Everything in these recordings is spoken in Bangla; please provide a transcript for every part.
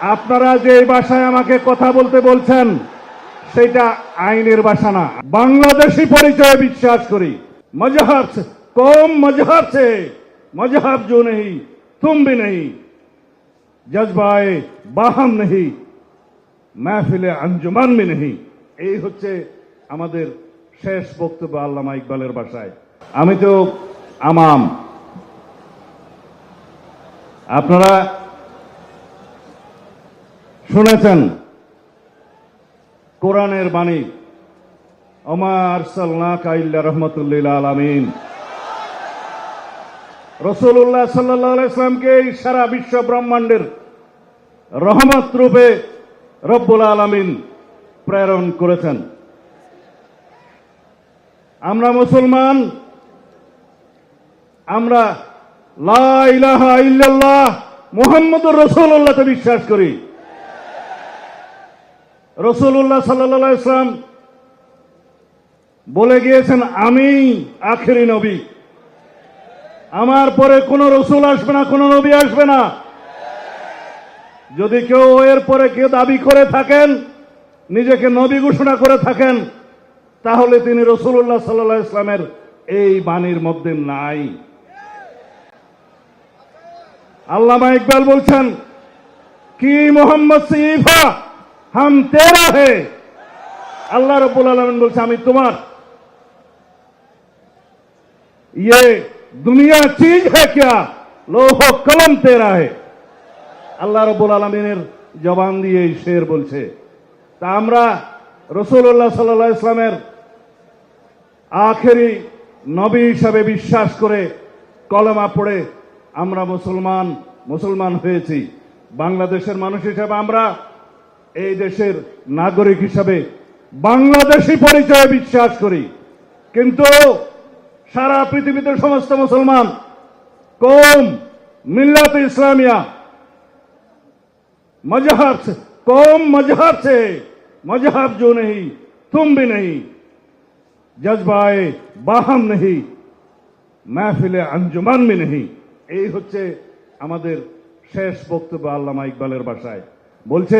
আপনারা যে ভাষায় আমাকে কথা বলতে বলছেন, সেটা আইনের ভাষা না। বাংলাদেশি পরিচয়ে বিশ্বাস করি। মজহাব কম মজহাব সে জো নেই, তুম ভি নেই, জজবায় বাহাম নেই, মাহফিলে আঞ্জুমান মে নেই। এই হচ্ছে আমাদের শেষ বক্তব্য আল্লামা ইকবালের বাসায় আমি তো, আমাম। আপনারা শুনেছেন? কোরআনের বাণী অমার সাল্লাকা ইল্লা রহমতুল্লিল আলমিন। রসুল্লাহ সাল্লাহ ইসলামকে সারা বিশ্ব ব্রহ্মাণ্ডের রহমত রূপে রব্বুল আলমিন প্রেরণ করেছেন। আমরা মুসলমান, আমরা লা মোহাম্মদ রসুল্লাহতে বিশ্বাস করি। রসুল্লাহ সাল্লাহ ইসলাম বলে গিয়েছেন, আমি আখেরি নবী। আমার পরে কোন রসুল আসবে না, কোন নবী আসবে না। যদি কেউ এর পরে কেউ দাবি করে থাকেন, নিজেকে নবী ঘোষণা করে থাকেন, তাহলে তিনি রসুল্লাহ সাল্লাহ ইসলামের এই বাণীর মধ্যে নাই। আল্লামা ইকবাল বলছেন, কি মোহাম্মদ সিফা হাম তেরা হে। আল্লাহ রব্বুল আলমিন বলছে, আমি তোমার ইয়ে দুনিয়া চিজ হে ক্যা? লৌহ কলম তেরা হে। আল্লাহ রব্বুল আলমিনের জবান দিয়ে শের বলছে, তা আমরা রসুল্লাহ সাল্লাহ ইসলামের আখেরি নবী হিসাবে বিশ্বাস করে কলমা পড়ে আমরা মুসলমান মুসলমান হয়েছি। বাংলাদেশের মানুষ হিসাবে আমরা এই দেশের নাগরিক হিসাবে বাংলাদেশি পরিচয়ে বিশ্বাস করি কিন্তু সারা পৃথিবীতে সমস্ত মুসলমান কৌম মিল্লাত ইসলামিয়া मजहब से कौम मजहब से मजहब जो नहीं तुम भी नहीं जज्बाए बाहम नहीं মাহফিলে আঞ্জুমান में नहीं এই হচ্ছে আমাদের শেষ বক্তব্য আল্লামা ইকবালের ভাষায় বলছে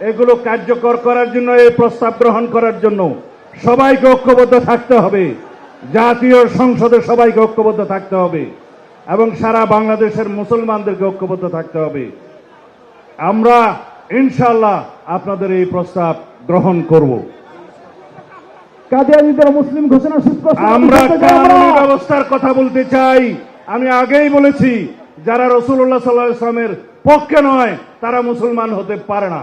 এগুলো কার্যকর করার জন্য এই প্রস্তাব গ্রহণ করার জন্য সবাইকে ঐক্যবদ্ধ থাকতে হবে। জাতীয় সংসদে সবাইকে ঐক্যবদ্ধ থাকতে হবে এবং সারা বাংলাদেশের মুসলমানদেরকে ঐক্যবদ্ধ থাকতে হবে। আমরা ইনশাল্লাহ আপনাদের এই প্রস্তাব গ্রহণ করব। কাদিয়ানিদের মুসলিম ঘোষণা আমরা কানুনি ব্যবস্থার কথা বলতে চাই। আমি আগেই বলেছি যারা রসুল্লাহ সাল্লাহ ইসলামের পক্ষে নয় তারা মুসলমান হতে পারে না।